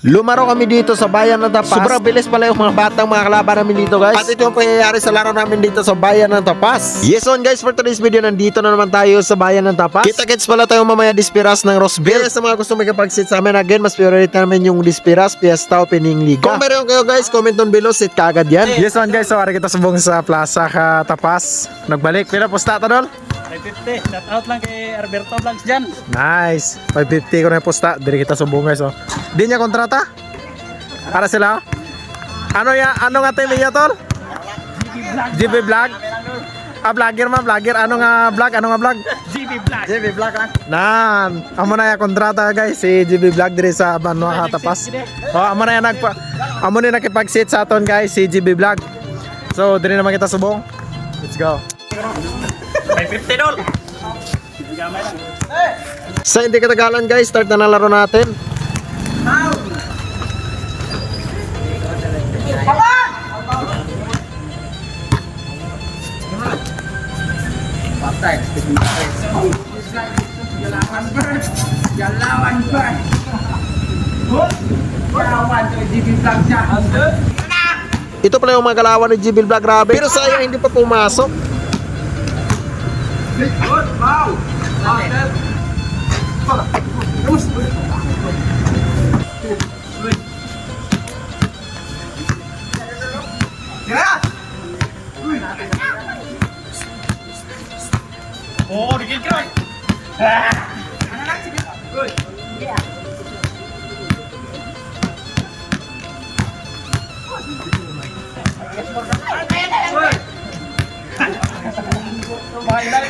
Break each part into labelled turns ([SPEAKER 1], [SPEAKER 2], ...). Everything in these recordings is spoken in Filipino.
[SPEAKER 1] Lumaro kami dito sa bayan ng Tapas. Sobrang bilis pala yung mga batang mga kalaban namin dito guys. At ito yung pangyayari sa laro namin dito sa bayan ng Tapas. Yes on guys, for today's video nandito na naman tayo sa bayan ng Tapas. Kita-kits
[SPEAKER 2] pala tayo
[SPEAKER 1] mamaya dispiras ng Roseville. Kaya sa mga gusto makipag-sit sa amin again, mas priority namin yung dispiras, Fiesta o Pining Liga. Kung meron kayo guys, comment down below, sit kagad yan.
[SPEAKER 3] Yes man guys, so ari kita subong sa Plaza ka Tapas. Nagbalik, pila posta ta dol?
[SPEAKER 4] 550. Shout out lang kay Alberto Vlogs dyan.
[SPEAKER 3] Nice. 550 ko na yung posta, diri kita subong guys oh. Di niya kontrata? Para sila? Ano ya, ano nga team niya tol?
[SPEAKER 4] GB
[SPEAKER 3] Vlog. Ah, vlogger man, vlogger. Ano nga vlog? Ano nga vlog?
[SPEAKER 4] GB Vlog. GB
[SPEAKER 2] Vlog ah.
[SPEAKER 3] Nan, amo na ya kontrata guys si GB Vlog diri sa Banwa Tapas. Oh, amo na ya nagpa Amo ni nakipag-sit sa aton guys si GB Vlog. So, diri naman kita subong. Let's go. 550
[SPEAKER 4] dol. Gamay lang.
[SPEAKER 1] Sa hindi katagalan guys, start na ng laro natin. Ito pala yung mga kalawan ni Jibil Black Grabe. Pero sayang hindi pa pumasok. Oh,
[SPEAKER 4] dikit kan? Ah. Anak-anak sini. Good. Yeah.
[SPEAKER 3] Bye.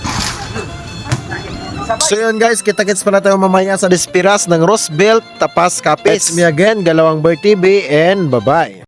[SPEAKER 1] So yun guys, kita-kits pala tayo mamaya sa Despiras ng Roosevelt, Tapas, Capiz. It's me again, Galawang Boy TV, and bye-bye.